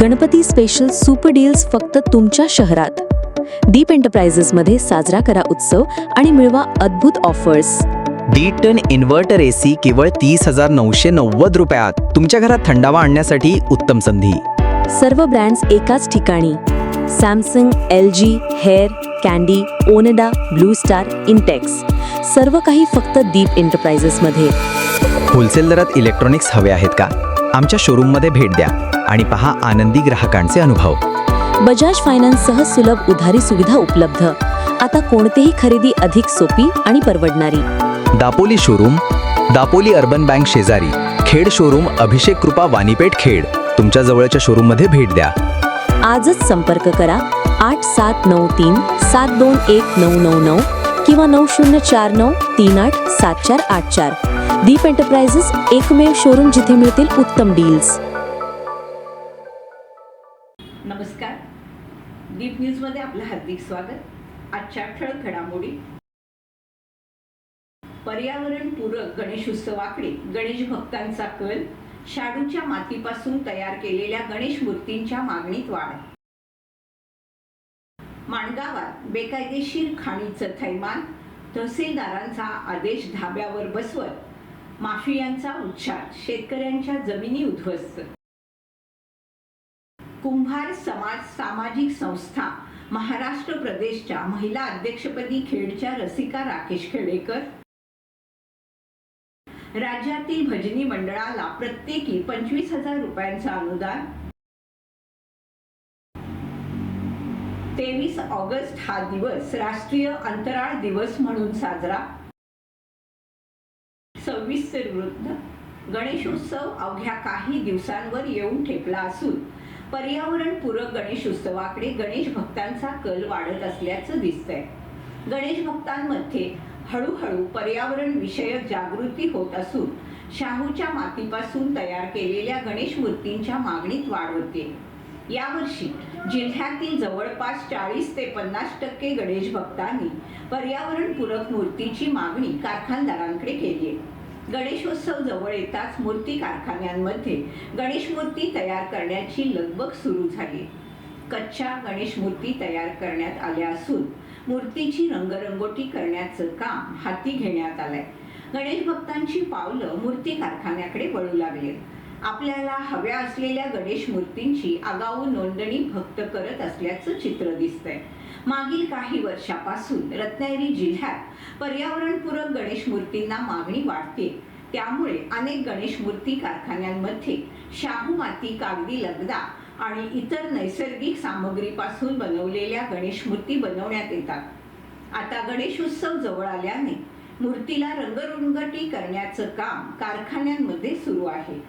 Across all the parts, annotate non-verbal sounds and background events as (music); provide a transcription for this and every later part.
Ganpati special super deals फक्त तुमच्या शहरात. दीप एंटरप्राइजेसमध्ये साजरा करा उत्सव आणि मिळवा अद्भुत ऑफर्स डी टन इन्व्हर्टर एसी केवळ तीस हजार नऊशे नव्वद रुपयात तुमच्या घरात थंडावा आणण्यासाठी उत्तम संधी. सर्व ब्रँड्स एकाच ठिकाणी. Samsung L G Haier Candy Onida Blue Star Intex सर्व काही फक्त दीप एंटरप्राइजेसमध्ये होलसेल दरात इलेक्ट्रॉनिक्स हवे आहेत का? आमच्या शोरूममध्ये भेट द्या. आणि पहा आनंदी ग्राहकांचे अनुभव. बजाज फायनान्ससह सुलभ उधारी सुविधा उपलब्ध. आता कोणतीही खरेदी अधिक सोपी आणि परवडणारी. Dapoli showroom Dapoli urban bank शेजारी खेड शोरूम अभिषेक कृपा वाणीपेठ खेड. तुमच्या जवळच्या शोरूममध्ये भेट द्या. आजच संपर्क करा आठ सात नऊ तीन सात दोन एक नऊ नऊ नऊ किंवा नऊ शून्य चार नऊ तीन आठ सात चार आठ चार. दीप एंटरप्राइजेस एकमेव शोरूम जिथे मिळतील उत्तम डील्स. दीप न्यूजमध्ये आपलं हार्दिक स्वागत. आजच्या ठळक घडामोडी. पर्यावरणपूरक गणेशोत्सवाकडे गणेश भक्तांचा कल. शाडूच्या मातीपासून तयार केलेल्या गणेश मूर्तींच्या मागणीत वाढ. माणगावात बेकायदेशीर खाणीचं थैमान. तहसीलदारांचा आदेश धाब्यावर बसवत. माफियांचा उच्चार शेतकऱ्यांच्या जमिनी उद्ध्वस्त कुंभार समाज सामाजिक संस्था महाराष्ट्र प्रदेशच्या महिला अध्यक्षपदी खेडच्या रसिका राकेश खेडेकर. राज्यातील भजनी मंडळाला प्रत्येकी पंचवीस हजार रुपयांचं अनुदान. तेवीस ऑगस्ट हा दिवस राष्ट्रीय अंतराळ दिवस म्हणून साजरा. सव्वीस वृद्ध. गणेशोत्सव अवघ्या काही दिवसांवर येऊन ठेपला असून पर्यावरणपूरक गणेशोत्सवाकडे गणेश भक्तांचा कल वाढत असल्याचं दिसतंय. गणेश भक्तांमध्ये हळूहळू पर्यावरण विषयक जागृती होत असून शाहूच्या मातीपासून तयार केलेल्या गणेश मूर्तींच्या मागणीत वाढ होते. यावर्षी जिल्ह्यातील जवळपास चाळीस ते पन्नास टक्के गणेश भक्तांनी पर्यावरणपूरक मूर्तीची मागणी कारखानदारांकडे केली आहे. गणेशोत्सव जवळ येताच मूर्ती कारखान्यांमध्ये गणेश मूर्ती तयार करण्याची लगबग सुरू झाली. कच्च्या गणेश मूर्ती तयार करण्यात आल्या असून मूर्तीची रंगरंगोटी करण्याचं काम हाती घेण्यात आलंय. गणेश भक्तांची पावलं मूर्ती कारखान्याकडे वळू लागले. आपल्याला हव्या असलेल्या गणेश मूर्तींची आगाऊ नोंदणी भक्त करत असल्याचं चित्र दिसतंय. मागील काही वर्षापासून रत्नागिरी जिल्ह्यात पर्यावरणपूरक गणेश मूर्तींना मागणी वाढते. त्यामुळे अनेक गणेश मूर्ती कारखान्यांमध्ये शाहू माती कागदी लगदा आणि इतर नैसर्गिक सामग्रीपासून बनवलेल्या गणेश मूर्ती बनवण्यात येतात. आता गणेशोत्सव जवळ आल्याने मूर्तीला रंगरुंगटी करण्याचं काम कारखान्यांमध्ये सुरू आहे.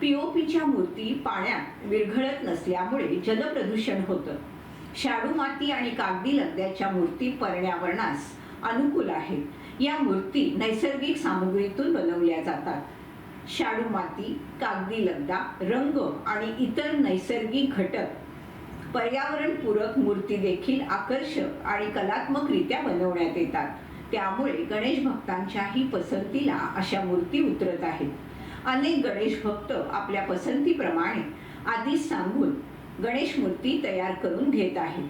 पीओपीच्या मूर्ती पाण्यात विरघळत नसल्यामुळे जलप्रदूषण होतं. शाडू माती आणि कागदी लगद्याच्या मूर्ती पर्यावरणास अनुकूल आहेत. या मूर्ती नैसर्गिक सामग्रीतून बनवल्या जातात. शाडू माती कागदी लगदा रंग आणि इतर नैसर्गिक घटक पर्यावरणपूरक मूर्ती देखील आकर्षक आणि कलात्मकरित्या बनवण्यात येतात. त्यामुळे गणेश भक्तांच्याही पसंतीला अशा मूर्ती उतरत आहेत. अनेक गणेश भक्त आपल्या पसंतीप्रमाणे आधीच सांगून गणेश मूर्ती तयार करून घेत आहेत.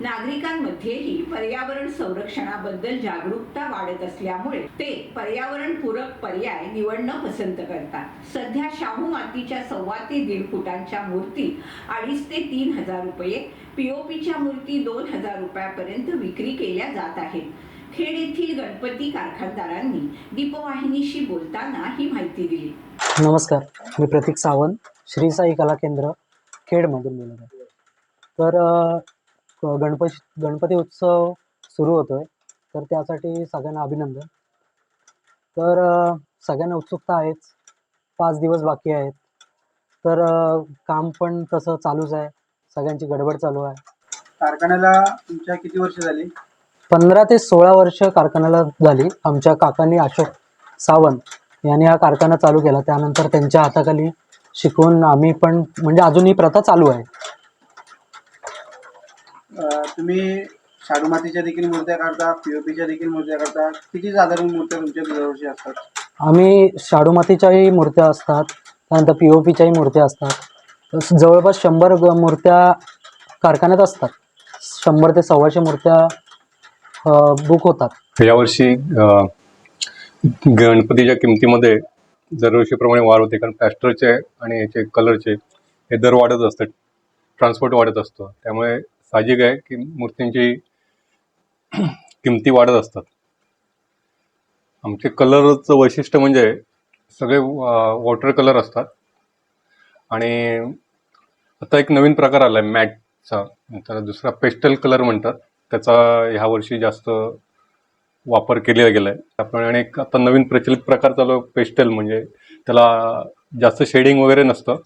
नागरिकांमध्येही पर्यावरण संरक्षणाबद्दल जागरूकता वाढत असल्यामुळे ते पर्यावरणपूरक पर्याय निवडणं पसंत करतात. सध्या शाहू मातीच्या सव्वा ते दीड फुटांच्या मूर्ती अडीच ते तीन हजार रुपये पीओपीच्या मूर्ती दोन हजार रुपयापर्यंत विक्री केल्या जात आहेत. खेड येथील गणपती कारखानदारांनी दीपवाहिनीशी बोलताना ही माहिती दिली. नमस्कार मी प्रतीक सावंत श्री साई कला केंद्र खेडमधून बोलत आहे. तर गणपती गणपती उत्सव सुरू होतो आहे तर त्यासाठी सगळ्यांना अभिनंदन. तर सगळ्यांना उत्सुकता आहेच. पाच दिवस बाकी आहेत. तर काम पण तसं चालूच आहे. सगळ्यांची गडबड चालू आहे. कारखान्याला तुमच्या किती वर्ष झाली? पंधरा ते सोळा वर्ष कारखान्याला झाली. आमच्या काकांनी अशोक सावंत यांनी हा कारखाना चालू केला. त्यानंतर त्यांच्या हाताखाली शिकून आम्ही पण म्हणजे अजून ही प्रथा चालू आहे. अं, तुम्ही शाडू मातीच्या देखील मूर्त्या काढता पीओपीच्या देखील मूर्त्या काढता. किती साधारण मूर्त्या तुमच्या दरवर्षी असतात? आम्ही शाडू मातीच्याही मूर्त्या असतात त्यानंतर पी ओ पीच्याही मूर्त्या असतात. जवळपास शंभर ग- मूर्त्या कारखान्यात असतात. शंभर ते सव्वाशे मूर्त्या बुक होतात. यावर्षी अ, गणपतीच्या किमतीमध्ये दरवर्षीप्रमाणे वाढ होते कारण प्लॅस्टरचे आणि याचे कलरचे हे दर वाढत असतात ट्रान्सपोर्ट वाढत असतो. त्यामुळे साहजिक आहे की मूर्तींची (clears throat) किमती वाढत असतात. आमचे कलरचं वैशिष्ट्य म्हणजे सगळे वॉटर कलर असतात. आणि आता एक नवीन प्रकार आला आहे मॅटचा. त्याला दुसरा पेस्टल कलर म्हणतात. त्याचा ह्या वर्षी जास्त वापर केला गेला आहे त्याप्रमाणे एक आता नवीन प्रचलित प्रकार चालू आहे पेस्टल म्हणजे त्याला जास्त शेडिंग वगैरे नसतं.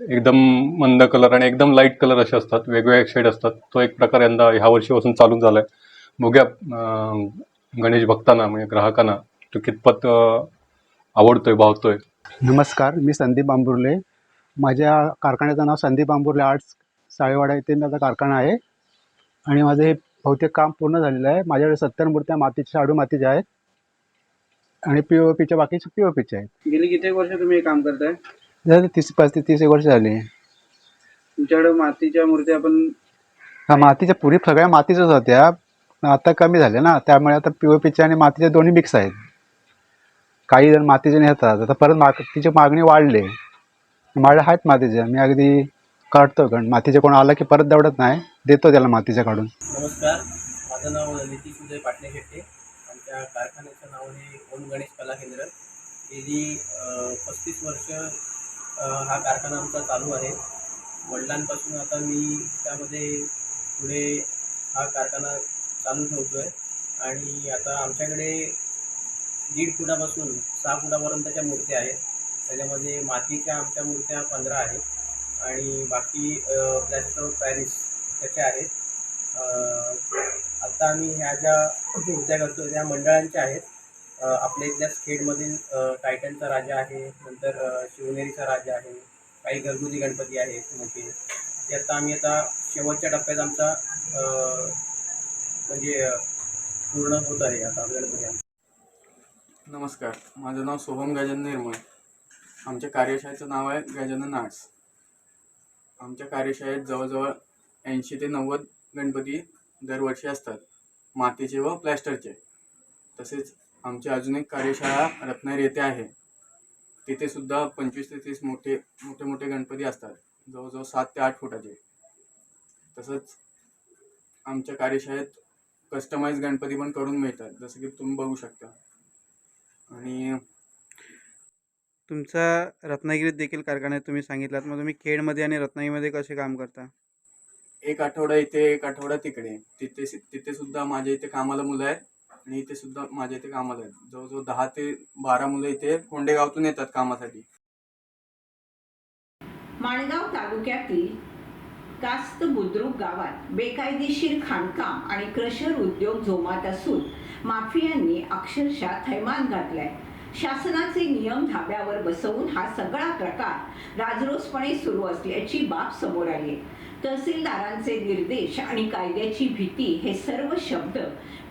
एकदम मंद कलर आणि एकदम लाइट कलर असे असतात. वेगवेगळे शेड असतात. तो एक प्रकार यंदा ह्या वर्षीपासून चालू झाला आहे बघूया गणेश भक्तांना म्हणजे ग्राहकांना तो कितपत आवडतोय भावतोय. नमस्कार मी संदीप आंबुर्ले माझ्या कारखान्याचं नाव संदीप आंबुर्ले आर्ट्स साळेवाडा येथे माझा कारखाना आहे. आणि माझं हे बहुतेक काम पूर्ण झालेलं आहे. माझ्याकडे सत्तर मूर्त्या मातीच्या शाडू मातीच्या आहेत. आणि पी ओ पीच्या बाकीच्या पी ओ पीच्या आहेत. गेली किती वर्ष तुम्ही हे काम करताय? झाले तीस पस्तीस तीस एक वर्ष झाली. तुमच्याकडे मातीच्या मूर्त्या आपण हा मातीच्या पूर्वी सगळ्या मातीच्याच होत्या. पण आता कमी झाल्या ना. त्यामुळे आता पी ओ पीच्या आणि मातीच्या दोन्ही मिक्स आहेत. काही जण मातीचे नेतात आता परत मातीची मागणी वाढली. माझ्या आहेत मातीच्या मी अगदी काढतो कारण मातीचे कोण आलं की परत दवडत नाही देतो त्याला मातीच्या काढून. नमस्कार माझं नाव नितीश उदय पाटणे शेट्टे. आमच्या कारखान्याचं नाव आहे ओम गणेश कला केंद्र. गेली पस्तीस वर्ष हा कारखाना आमचा चालू आहे. वडिलांपासून आता मी त्यामध्ये पुढे हा कारखाना चालू ठेवतो आहे आणि आता आमच्याकडे दीड फुटापासून सहा फुटापर्यंतच्या मूर्त्या आहेत. त्याच्यामध्ये मातीच्या आमच्या मूर्त्या पंधरा आहेत. आणि बाकी प्लॅस्टर ऑफ पॅरिस त्याचे आहेत. आत्ता आता आम्ही ह्या ज्या मूर्त्या करतो त्या मंडळांच्या आहेत. आपल्या इथल्या खेडमधील टायटनचा राजा आहे नंतर शिवनेरीचा राजा आहे काही घरगुती गणपती आहेत मोठे. ते आता आम्ही आता शेवटच्या टप्प्यात आमचा म्हणजे पूर्ण होत आहे आता गणपती नमस्कार. माझं नाव सोहम गजानन निर्मळ. आमच्या कार्यशाळेचं नाव आहे गजानन आर्ट्स. आमच्या कार्यशाळेत जवळजवळ ऐंशी ते नव्वद गणपती दरवर्षी असतात मातीचे व प्लॅस्टरचे. तसेच आमची अजून एक कार्यशाळा रत्नागिरी येथे आहे. तिथे सुद्धा पंचवीस ते तीस मोठे मोठे मोठे गणपती असतात जवळजवळ सात ते आठ फुटाचे. तसंच आमच्या कार्यशाळेत कस्टमाइज गणपती पण करून मिळतात जसं की तुम्ही बघू शकता. आणि तुमचा रत्नागिरीत देखील कारखाना आहे तुम्ही सांगितलात मग तुम्ही खेडमध्ये आणि रत्नागिरीमध्ये कसे काम करता? एक आठवडा इथे एक आठवडा तिकडे. तिथे तिथे सुद्धा माझ्या इथे कामाला मुलं आहेत आणि इथे सुद्धा माझ्या इथे कामाला आहेत. जवळजवळ दहा ते बारा मुलं इथे कोंडेगावतून येतात कामासाठी. माणगाव तालुक्यातील कास्त बुद्रुक गावात बेकायदेशीर खाणकाम आणि क्रशर उद्योग जोमात असून माफियांनी अक्षरशः थैमान घातलाय. शासनाचे नियम धाब्यावर बसवून हा सगळा प्रकार राजरोसपणे सुरू असल्याची बाब समोर आली. आहे. तहसीलदारांचे निर्देश आणि कायद्याची भीती हे सर्व शब्द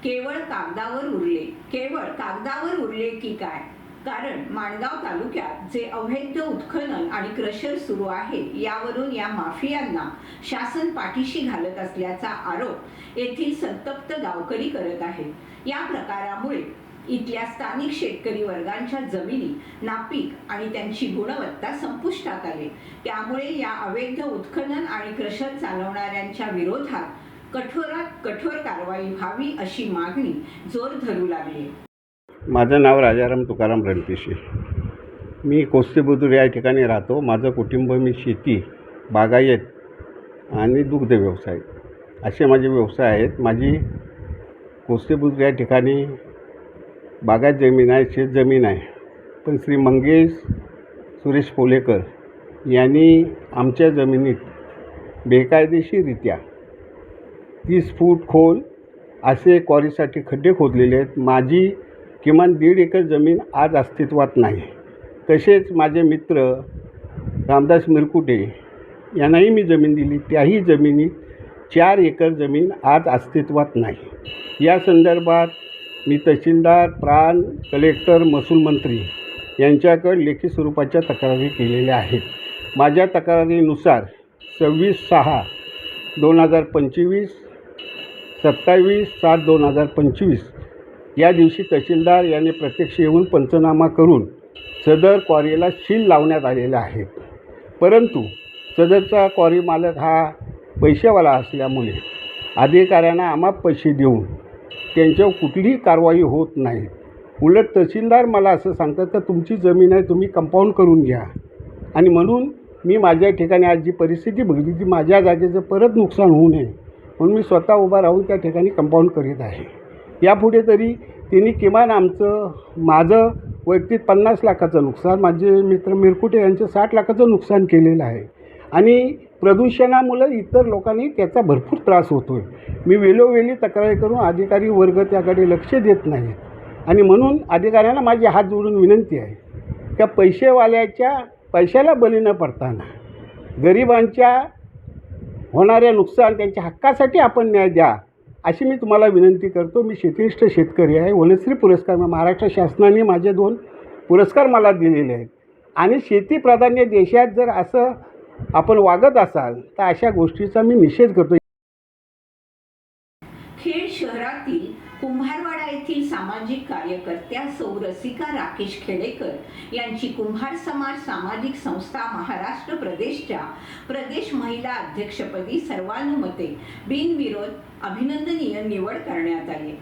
केवळ कागदावर उरले. केवळ कागदावर उरले की काय? कारण माणगाव तालुक्यात जे अवैध उत्खनन आणि क्रशर सुरू आहे यावरून या माफियांना शासन पाठीशी घालत असल्याचा आरोप येथील संतप्त गावकरी करत आहेत. या प्रकारामुळे इथल्या स्थानिक शेतकरी वर्गांच्या जमिनी नापीक आणि त्यांची गुणवत्ता संपुष्टात आली. त्यामुळे या अवैध उत्खनन आणि क्रशर चालवणाऱ्यांच्या विरोधात कठोरात कठोर कारवाई व्हावी अशी मागणी जोर धरू लागली. माझं नाव राजाराम तुकाराम रणपिशे. मी कोस्तेबुद्रुक या ठिकाणी राहतो. माझं कुटुंब मी शेती बागायत आणि दुग्ध व्यवसाय असे माझे व्यवसाय आहेत. माझी कोस्तेबुद्रुक या ठिकाणी बागात जमीन आहे शेत जमीन आहे. पण श्री मंगेश सुरेश पोलेकर यांनी आमच्या जमिनीत बेकायदेशीररित्या तीस फूट खोल असे क्वारीसाठी खड्डे खोदलेले आहेत. माझी किमान दीड एकर जमीन आज अस्तित्वात नाही. तसेच माझे मित्र रामदास मिरकुटे यांनाही मी जमीन दिली. त्याही जमिनीत चार एकर जमीन आज अस्तित्वात नाही. या संदर्भात मी तहसीलदार प्राण कलेक्टर महसूल मंत्री यांच्याकडे लेखी स्वरूपाच्या तक्रारी केलेल्या आहेत. माझ्या तक्रारीनुसार सव्वीस सहा दोन हजार पंचवीस सत्तावीस सात दोन हजार पंचवीस या दिवशी तहसीलदार यांनी प्रत्यक्ष येऊन पंचनामा करून सदर क्वारीला शील लावण्यात आलेला आहे. परंतु सदरचा क्वारी मालक हा पैशावाला असल्यामुळे अधिकाऱ्यांना आमाप पैसे देऊन त्यांच्यावर कुठलीही कारवाई होत नाही. उलट तहसीलदार मला असं सांगतात तर तुमची जमीन आहे तुम्ही कंपाऊंड करून घ्या. आणि म्हणून मी माझ्या ठिकाणी आज जी परिस्थिती बघितली ती माझ्या जागेचं परत नुकसान होऊ नये म्हणून मी स्वतः उभा राहून त्या ठिकाणी कंपाऊंड करीत आहे. यापुढे तरी त्यांनी किमान आमचं माझं वैयक्तिक पन्नास लाखाचं नुकसान माझे मित्र मिरकुटे यांचं साठ लाखाचं नुकसान केलेलं आहे. आणि प्रदूषणामुळे इतर लोकांनी त्याचा भरपूर त्रास होतो आहे मी वेळोवेळी तक्रारी करून अधिकारी वर्ग त्याकडे लक्ष देत नाहीत. आणि म्हणून अधिकाऱ्यांना माझी हात जोडून विनंती आहे त्या पैसेवाल्याच्या पैशाला बली न पडताना गरिबांच्या होणाऱ्या नुकसान त्यांच्या हक्कासाठी आपण न्याय द्या अशी मी तुम्हाला विनंती करतो. मी शेतीनिष्ठ शेतकरी आहे. वनश्री पुरस्कार महाराष्ट्र शासनाने माझे दोन पुरस्कार मला दिलेले आहेत. आणि शेती प्राधान्य देशात जर असं आपण वागत असाल तर अशा गोष्टीचा मी निषेध करतो खेड शहरातील कुंभारवाडा येथील सामाजिक कार्यकर्त्या सौ रसिका राकेश खेडेकर यांची कुंभार समाज सामाजिक संस्था महाराष्ट्र प्रदेशच्या प्रदेश महिला अध्यक्षपदी सर्वानुमते बिनविरोध अभिनंदनीय निवड करण्यात आली.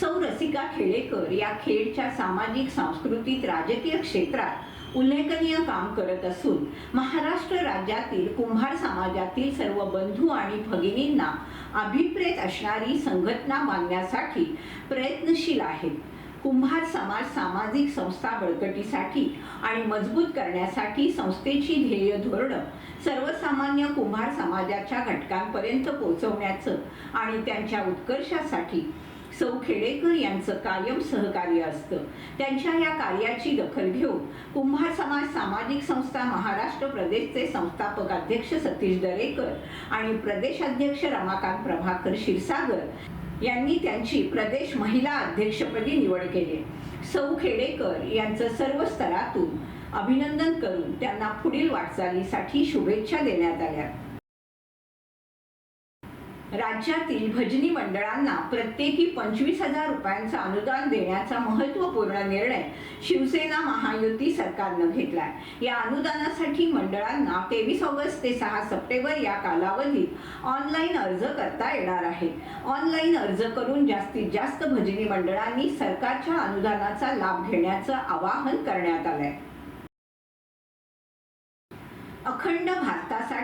सौ रसिका खेडेकर या खेडच्या सामाजिक सांस्कृतिक राजकीय क्षेत्रात उल्लेखनीय काम करत असून महाराष्ट्र राज्यातील कुंभार समाजातील सर्व बंधू आणि भगिनींना अभिप्रेत असणारी संघटना बांधण्यासाठी प्रयत्नशील आहेत. कुंभार समाज सामाजिक संस्था बळकटीसाठी आणि मजबूत करण्यासाठी संस्थेची ध्येय धोरणं सर्वसामान्य कुंभार समाजाच्या घटकांपर्यंत पोहोचवण्याचं आणि त्यांच्या उत्कर्षासाठी सौ खेडेकर यांचं कायम सहकार्य असतं. त्यांच्या या कार्याची दखल घेऊन कुंभार समाज सामाजिक संस्था महाराष्ट्र प्रदेशचे संस्थापक अध्यक्ष सतीश दरेकर आणि प्रदेश अध्यक्ष रमाकांत प्रभाकर क्षीरसागर यांनी त्यांची प्रदेश महिला अध्यक्षपदी निवड केली. सौ खेडेकर यांचं सर्व स्तरातून अभिनंदन करून त्यांना पुढील वाटचालीसाठी शुभेच्छा देण्यात आल्या. राज्यातील भजनी मंडळांना प्रत्येकी पंचवीस हजार रुपयांचं अनुदान देण्याचा महत्त्वपूर्ण निर्णय शिवसेना महायुती सरकारनं घेतला आहे या अनुदानासाठी मंडळांना तेवीस ऑगस्ट ते सहा सप्टेंबर या कालावधीत ऑनलाईन अर्ज करता येणार आहे. ऑनलाईन अर्ज करून जास्तीत जास्त भजनी मंडळांनी सरकारच्या अनुदानाचा लाभ घेण्याचं आवाहन करण्यात आलं आहे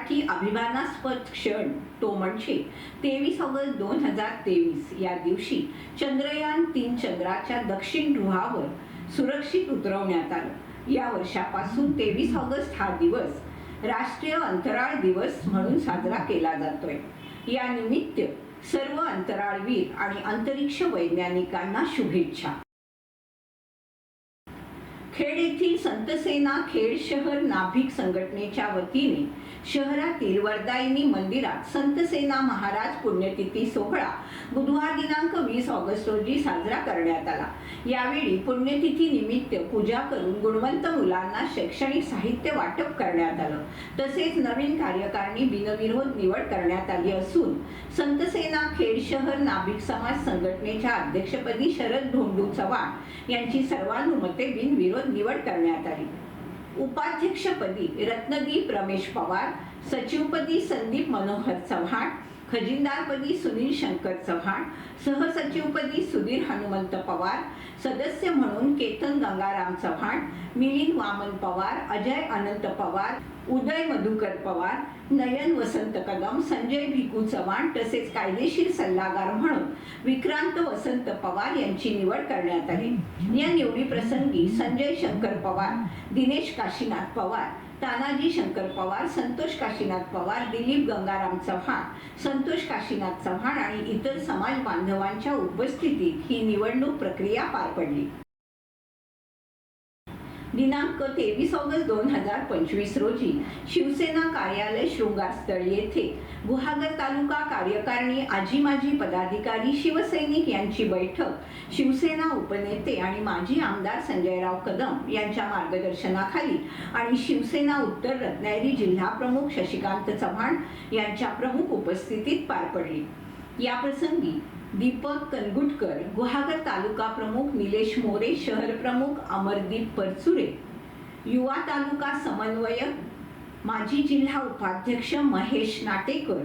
मराठी अभिमानास्पद क्षण तो म्हणजे तेवीस ऑगस्ट दोन हजार तेवीस या दिवशी चंद्रयान तीन चंद्राच्या दक्षिण ध्रुवावर सुरक्षित उतरवण्यात आलं. या वर्षापासून तेवीस ऑगस्ट हा दिवस राष्ट्रीय अंतराळ दिवस म्हणून साजरा केला जातोय. या निमित्त सर्व अंतराळवीर आणि अंतरिक्ष वैज्ञानिकांना शुभेच्छा. खेड येथील संतसेना खेड शहर नाभिक संघटनेच्या वतीने शहरातील वरदायिनी मंदिरात संतसेना महाराज पुण्यतिथी सोहळा बुधवार दिनांक वीस ऑगस्ट रोजी साजरा करण्यात आला. यावेळी पुण्यतिथी निमित्त पूजा करून गुणवंत मुलांना शैक्षणिक साहित्य वाटप करण्यात आलं. तसेच नवीन कार्यकारिणी बिनविरोध निवड करण्यात आली असून संतसेना खेड शहर नाभिक समाज संघटनेच्या अध्यक्षपदी शरद धोंडू चव्हाण यांची सर्वानुमते बिनविरोध निवड करण्यात आली. उपाध्यक्षपदी रत्नदीप रमेश पवार सचिवपदी संदीप मनोहर चव्हाण खजिनदारपदी सुनील शंकर चव्हाण सहसचिवपदी सुधीर हनुमंत पवार सदस्य म्हणून केतन गंगाराम चव्हाण मिलिंद वामन पवार अजय अनंत पवार उदय मधुकर पवार नयन वसंत कदम संजय भिकू चव्हाण तसेच कायदेशीर सल्लागार म्हणून विक्रांत वसंत पवार यांची निवड करण्यात आली. या निवडी प्रसंगी संजय शंकर पवार दिनेश काशीनाथ पवार तानाजी शंकर पवार संतोष काशीनाथ पवार दिलीप गंगाराम चव्हाण. संतोष काशीनाथ चव्हाण आणि इतर समाज बांधवांच्या उपस्थितीत ही निवडणूक प्रक्रिया पार पडली. दिनांक तेवीस ऑगस्ट दोन हजार पंचवीस रोजी शिवसेना कार्यालय शृंगारस्थळ येथे गुहागर तालुका कार्यकारिणी आजी माजी पदाधिकारी शिवसैनिक यांची बैठक शिवसेना उपनेते आणि माजी आमदार संजयराव कदम यांच्या मार्गदर्शनाखाली आणि शिवसेना उत्तर रत्नागिरी जिल्हा प्रमुख शशिकांत चव्हाण यांच्या प्रमुख उपस्थितीत पार पडली. या प्रसंगी दीपक कनगुटकर गुहागर तालुका प्रमुख निलेश मोरे शहर प्रमुख अमरदीप परचुरे युवा तालुका समन्वयक माजी जिल्हा उपाध्यक्ष महेश नाटेकर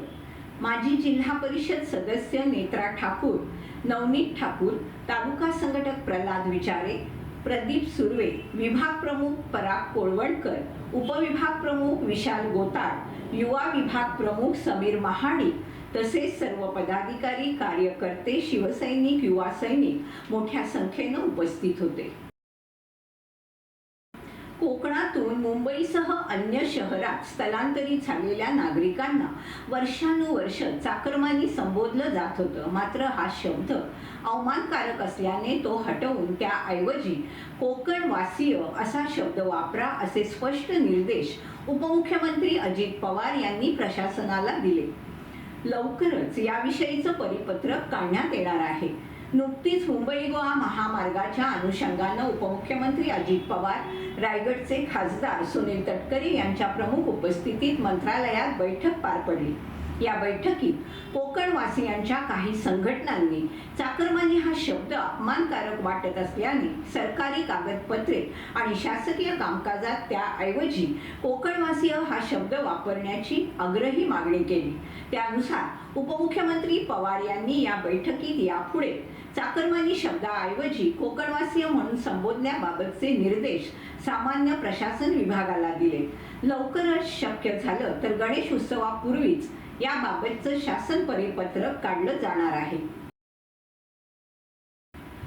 माजी जिल्हा परिषद सदस्य नेत्रा ठाकूर नवनीत ठाकूर तालुका संघटक प्रल्हाद विचारे प्रदीप सुर्वे विभाग प्रमुख पराग कोळवणकर उपविभाग प्रमुख विशाल गोताळ युवा विभाग प्रमुख समीर महाडिक तसेच सर्व पदाधिकारी कार्यकर्ते शिवसैनिक युवा सैनिक मोठ्या संख्येनं उपस्थित होते. कोकणातून मुंबईसह अन्य शहरात स्थलांतरित झालेल्या नागरिकांना वर्षानुवर्ष चाकरमानी संबोधलं जात होतं. मात्र हा शब्द अवमानकारक असल्याने तो हटवून त्याऐवजी कोकणवासीय असा शब्द वापरा असे स्पष्ट निर्देश उपमुख्यमंत्री अजित पवार यांनी प्रशासनाला दिले. लवकरच याविषयीचं परिपत्रक काढण्यात येणार आहे. नुकतीच मुंबई गोवा महामार्गाच्या अनुषंगानं उपमुख्यमंत्री अजित पवार रायगडचे खासदार सुनील तटकरे यांच्या प्रमुख उपस्थितीत मंत्रालयात बैठक पार पडली. या बैठकीत कोकणवासियांच्या काही संघटनांनी चाकरमानी हा शब्द अपमानकारक वाटत असल्याने सरकारी कागदपत्रे आणि शासकीय कामकाजात त्याऐवजी कोकणवासीय हा शब्द वापरण्याची आग्रही मागणी केली. त्यानुसार उपमुख्यमंत्री पवार यांनी या बैठकीत यापुढे चाकरमानी शब्दाऐवजी कोकणवासीय म्हणून संबोधण्याबाबतचे निर्देश सामान्य प्रशासन विभागाला दिले. लवकरच शक्य झालं तर गणेश उत्सवापूर्वीच याबाबतचं शासन परिपत्रक काढलं जाणार आहे.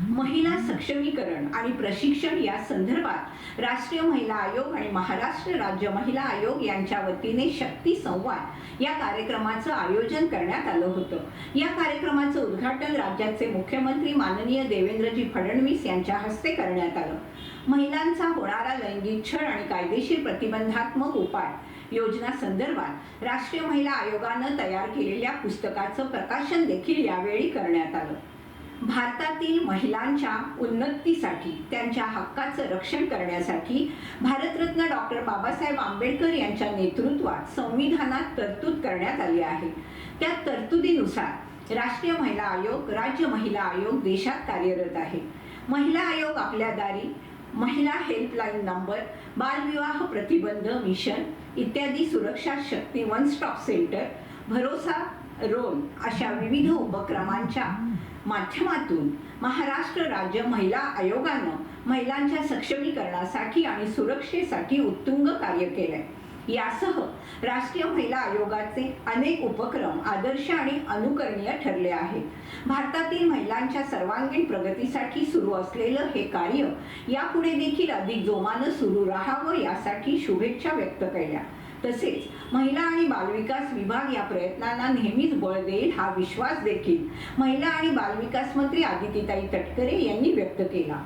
महिला सक्षमीकरण आणि प्रशिक्षण या संदर्भात राष्ट्रीय महिला आयोग आणि महाराष्ट्र राज्य महिला आयोग यांच्या वतीने शक्ती संवाद या कार्यक्रमाचं आयोजन करण्यात आलं होतं. या कार्यक्रमाचं उद्घाटन राज्याचे मुख्यमंत्री माननीय देवेंद्रजी फडणवीस यांच्या हस्ते करण्यात आलं. महिलांचा होणारा लैंगिक छळ आणि कायदेशीर प्रतिबंधात्मक उपाय योजना संदर्भात राष्ट्रीय महिला आयोगानं तयार केलेल्या पुस्तकाचं प्रकाशन देखील यावेळी करण्यात आलं. भारतातील महिलांच्या उन्नतीसाठी त्यांच्या हक्काचं रक्षण करण्यासाठी भारतरत्न डॉक्टर बाबासाहेब आंबेडकर यांच्या नेतृत्वात संविधानात तरतूद करण्यात आली आहे. त्या तरतुदीनुसार राष्ट्रीय महिला आयोग राज्य महिला आयोग देशात कार्यरत आहे. महिला आयोग आपल्या दारी महिला हेल्पलाईन नंबर बालविवाह प्रतिबंध मिशन इत्यादी सुरक्षा Shakti one stop centre Bharosa role अशा विविध उपक्रमांच्या माध्यमातून महाराष्ट्र राज्य महिला आयोगानं महिलांच्या सक्षमीकरणासाठी आणि सुरक्षेसाठी उत्तुंग कार्य केलंय. यासह राष्ट्रीय महिला आयोगाचे अनेक उपक्रम आदर्श आणि अनुकरणीय ठरले आहेत. भारतातील महिलांच्या सर्वांगीण प्रगतीसाठी सुरू असलेलं हे कार्य यापुढे देखील अधिक जोमानं सुरू राहावं यासाठी शुभेच्छा व्यक्त केल्या. तसेच महिला आणि बालविकास विभाग या प्रयत्नांना नेहमीच बळ देईल हा विश्वास देखील महिला आणि बालविकास मंत्री आदितीताई तटकरे यांनी व्यक्त केला.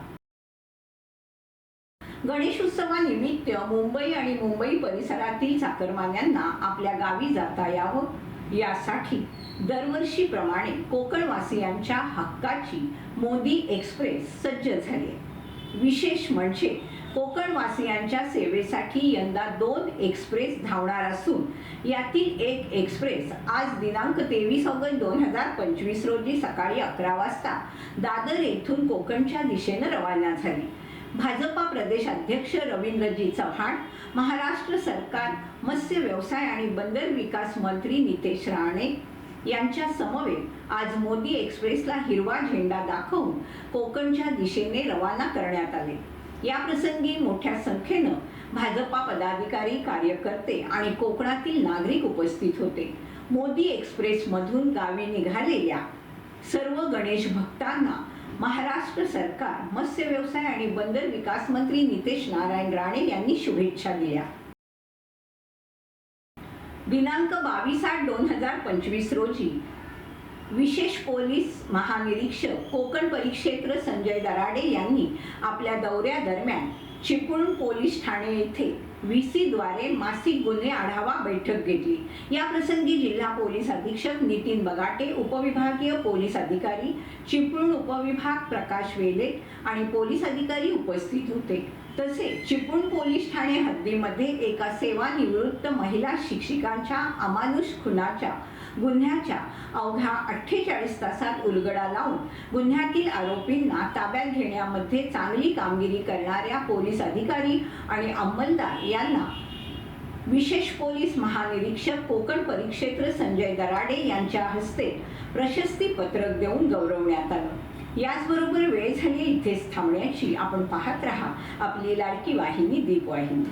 गणेश उत्सवानिमित्त मुंबई आणि मुंबई परिसरातील चाकरमान्यांना आपल्या गावी जाता यावं यासाठी दरवर्षीप्रमाणे कोकणवासियांच्या हक्काची मोदी एक्सप्रेस सज्ज झाली आहे. विशेष म्हणजे कोकणवासियांच्या सेवेसाठी यंदा दोन एक्सप्रेस धावणार असून यातील एक एक्सप्रेस आज दिनांक तेवीस ऑगस्ट दोन हजार पंचवीस रोजी सकाळी अकरा वाजता दादर येथून कोकणच्या दिशेनं रवाना झाली भाजपा प्रदेश अध्यक्ष रवींद्रजी चव्हाण महाराष्ट्र सरकार मत्स्य व्यवसाय आणि बंदर विकास मंत्री नितेश राणे यांच्या समवेत आज मोदी एक्सप्रेसला हिरवा झेंडा दाखवून कोकणच्या दिशेने रवाना करण्यात आले. या प्रसंगी मोठ्या संख्येनं भाजपा पदाधिकारी कार्यकर्ते आणि कोकणातील नागरिक उपस्थित होते. मोदी एक्सप्रेसमधून गावी निघालेल्या सर्व गणेश भक्तांना महाराष्ट्र सरकार मत्स्य व्यवसाय आणि बंदर विकास मंत्री नितेश नारायण राणे यांनी शुभेच्छा दिल्या. दिनांक बावीस आठ दोन हजार पंचवीस रोजी विशेष पोलीस महानिरीक्षक कोकण परिक्षेत्र संजय दराडे यांनी आपल्या दौऱ्यादरम्यान चिपळूण पोलीस ठाणे येथे व्ही सीद्वारे मासिक गुन्हे आढावा बैठक घेतली. या प्रसंगी जिल्हा पोलीस अधीक्षक नितीन बगाटे उपविभागीय पोलीस अधिकारी चिपळूण उपविभाग प्रकाश वेले आणि पोलीस अधिकारी उपस्थित होते. तसेच चिपळूण पोलीस ठाणे हद्दीमध्ये एका सेवानिवृत्त महिला शिक्षिकांच्या अमानुष खुनाच्या गुन्ह्याच्या अवघ्या अठ्ठेचाळीस तासात उलगडा लावून गुन्ह्यातील आरोपींना ताब्यात घेण्यामध्ये चांगली कामगिरी करणाऱ्या पोलीस अधिकारी आणि अंमलदार यांना विशेष पोलीस महानिरीक्षक कोकण परिक्षेत्र संजय दराडे यांच्या हस्ते प्रशस्ती पत्रक देऊन गौरवण्यात आलं. याचबरोबर वेळ झाली इथेच थांबण्याची. आपण पाहत राहा आपली लाडकी वाहिनी दीपवाहिनी.